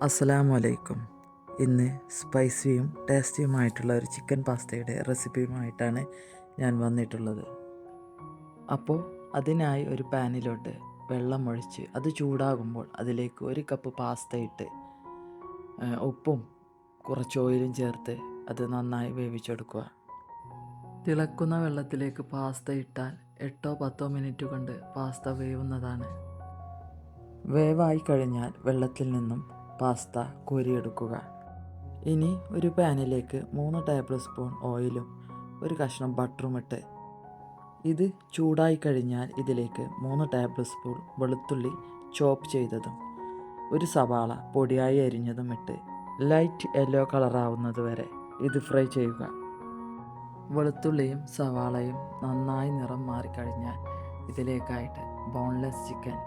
അസ്സലാമു അലൈക്കും ഇന്ന് സ്പൈസിയും ടേസ്റ്റിയുമായിട്ടുള്ള ഒരു ചിക്കൻ പാസ്തയുടെ റെസിപ്പിയുമായിട്ടാണ് ഞാൻ വന്നിട്ടുള്ളത്. അപ്പോൾ അതിനായി ഒരു പാനിലോട്ട് വെള്ളം ഒഴിച്ച് അത് ചൂടാകുമ്പോൾ അതിലേക്ക് ഒരു കപ്പ് പാസ്ത ഇട്ട് ഉപ്പും കുറച്ച് ഓയിലും ചേർത്ത് അത് നന്നായി വേവിച്ചെടുക്കുക. തിളക്കുന്ന വെള്ളത്തിലേക്ക് പാസ്ത ഇട്ടാൽ എട്ടോ പത്തോ മിനിറ്റ് കൊണ്ട് പാസ്ത വേവുന്നതാണ്. വേവായി കഴിഞ്ഞാൽ വെള്ളത്തിൽ നിന്നും പാസ്ത കോരിയെടുക്കുക. ഇനി ഒരു പാനിലേക്ക് മൂന്ന് ടേബിൾ സ്പൂൺ ഓയിലും ഒരു കഷ്ണം ബട്ടറും ഇട്ട്. ഇത് ചൂടായി കഴിഞ്ഞാൽ ഇതിലേക്ക് മൂന്ന് ടേബിൾ സ്പൂൺ വെളുത്തുള്ളി ചോപ്പ് ചെയ്തതും ഒരു സവാള പൊടിയായി അരിഞ്ഞതും ഇട്ട് ലൈറ്റ് യെല്ലോ കളറാവുന്നത് വരെ ഇത് ഫ്രൈ ചെയ്യുക. വെളുത്തുള്ളിയും സവാളയും നന്നായി നിറം മാറിക്കഴിഞ്ഞാൽ ഇതിലേക്കായിട്ട് ബോൺലെസ് ചിക്കൻ.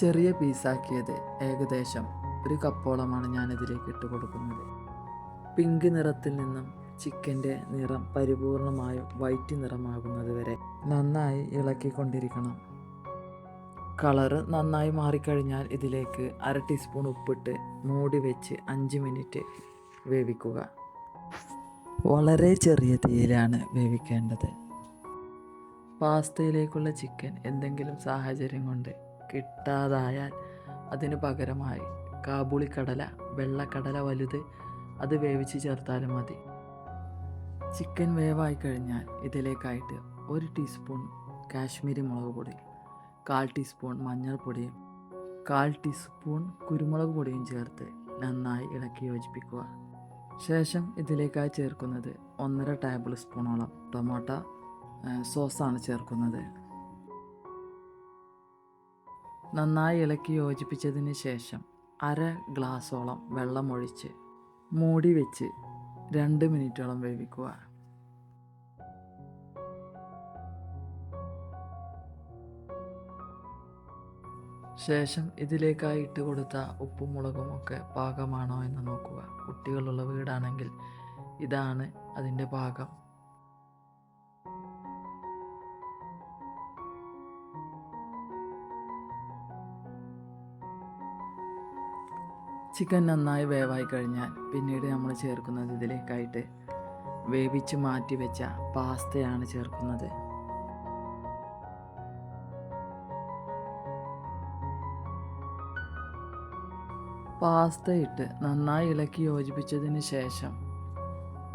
ചെറിയ പീസാക്കിയത് ഏകദേശം ഒരു കപ്പോളമാണ് ഞാൻ ഇതിലേക്ക് ഇട്ട് കൊടുക്കുന്നത്. പിങ്ക് നിറത്തിൽ നിന്നും ചിക്കന്റെ നിറം പരിപൂർണമായും വൈറ്റ് നിറമാകുന്നത് വരെ നന്നായി ഇളക്കിക്കൊണ്ടിരിക്കണം. കളറ് നന്നായി മാറിക്കഴിഞ്ഞാൽ ഇതിലേക്ക് അര ടീസ്പൂൺ ഉപ്പിട്ട് മൂടി വെച്ച് അഞ്ച് മിനിറ്റ് വേവിക്കുക. വളരെ ചെറിയ തീയിലാണ് വേവിക്കേണ്ടത്. പാസ്തയിലേക്കുള്ള ചിക്കൻ എന്തെങ്കിലും സാഹചര്യം കൊണ്ട് കിട്ടാതായാൽ അതിന് പകരമായി കാബൂളിക്കടല വെള്ളക്കടല വലുത് അത് വേവിച്ച് ചേർത്താലും മതി. ചിക്കൻ വേവായി കഴിഞ്ഞാൽ ഇതിലേക്കായിട്ട് ഒരു ടീസ്പൂൺ കാശ്മീരി മുളക് പൊടി കാൽ ടീസ്പൂൺ മഞ്ഞൾപ്പൊടിയും കാൽ ടീസ്പൂൺ കുരുമുളക് പൊടിയും ചേർത്ത് നന്നായി ഇളക്കി യോജിപ്പിക്കുക. ശേഷം ഇതിലേക്കായി ചേർക്കുന്നത് ഒന്നര ടേബിൾ സ്പൂണോളം ടൊമാറ്റോ സോസാണ് ചേർക്കുന്നത്. നന്നായി ഇളക്കി യോജിപ്പിച്ചതിന് ശേഷം അര ഗ്ലാസോളം വെള്ളമൊഴിച്ച് മൂടി വെച്ച് രണ്ട് മിനിറ്റോളം വേവിക്കുക. ശേഷം ഇതിലേക്കായി ഇട്ട് കൊടുത്ത ഉപ്പും മുളകും ഒക്കെ പാകമാണോ എന്ന് നോക്കുക. കുട്ടികളുള്ള വീടാണെങ്കിൽ ഇതാണ് അതിന്റെ പാകം. ചിക്കൻ നന്നായി വേവായി കഴിഞ്ഞാൽ പിന്നീട് നമ്മൾ ചേർക്കുന്നത് ഇതിലേക്കായിട്ട് വേവിച്ച് മാറ്റി വെച്ച പാസ്തയാണ് ചേർക്കുന്നത്. പാസ്ത ഇട്ട് നന്നായി ഇളക്കി യോജിപ്പിച്ചതിന് ശേഷം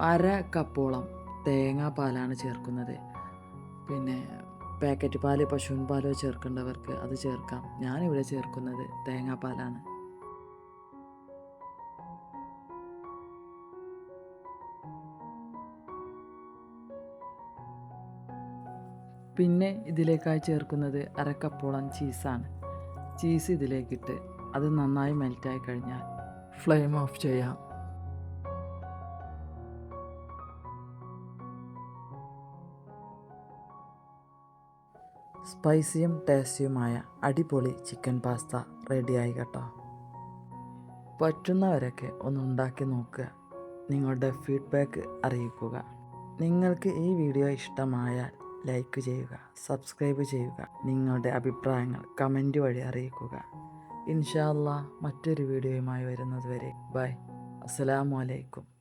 അര കപ്പോളം തേങ്ങാപ്പാലാണ് ചേർക്കുന്നത്. പിന്നെ പാക്കറ്റ് പാൽ പശുവിൻ പാലോ ചേർക്കേണ്ടവർക്ക് അത് ചേർക്കാം. ഞാനിവിടെ ചേർക്കുന്നത് തേങ്ങാപ്പാലാണ്. പിന്നെ ഇതിലേക്കായി ചേർക്കുന്നത് അരക്കപ്പോളം ചീസാണ്. ചീസ് ഇതിലേക്കിട്ട് അത് നന്നായി മെൽറ്റായി കഴിഞ്ഞാൽ ഫ്ലെയിം ഓഫ് ചെയ്യാം. സ്പൈസിയും ടേസ്റ്റിയുമായ അടിപൊളി ചിക്കൻ പാസ്ത റെഡിയായി കേട്ടോ. പറ്റുന്നവരൊക്കെ ഒന്ന് ഉണ്ടാക്കി നോക്കുക. നിങ്ങളുടെ ഫീഡ്ബാക്ക് അറിയിക്കുക. നിങ്ങൾക്ക് ഈ വീഡിയോ ഇഷ്ടമായാൽ ലൈക്ക് ചെയ്യുക സബ്സ്ക്രൈബ് ചെയ്യുക നിങ്ങളുടെ അഭിപ്രായങ്ങൾ കമന്റ് വഴി അറിയിക്കുക. ഇൻഷാല്ല മറ്റൊരു വീഡിയോയുമായി വരുന്നതുവരെ ബൈ. അസ്സലാമു അലൈക്കും.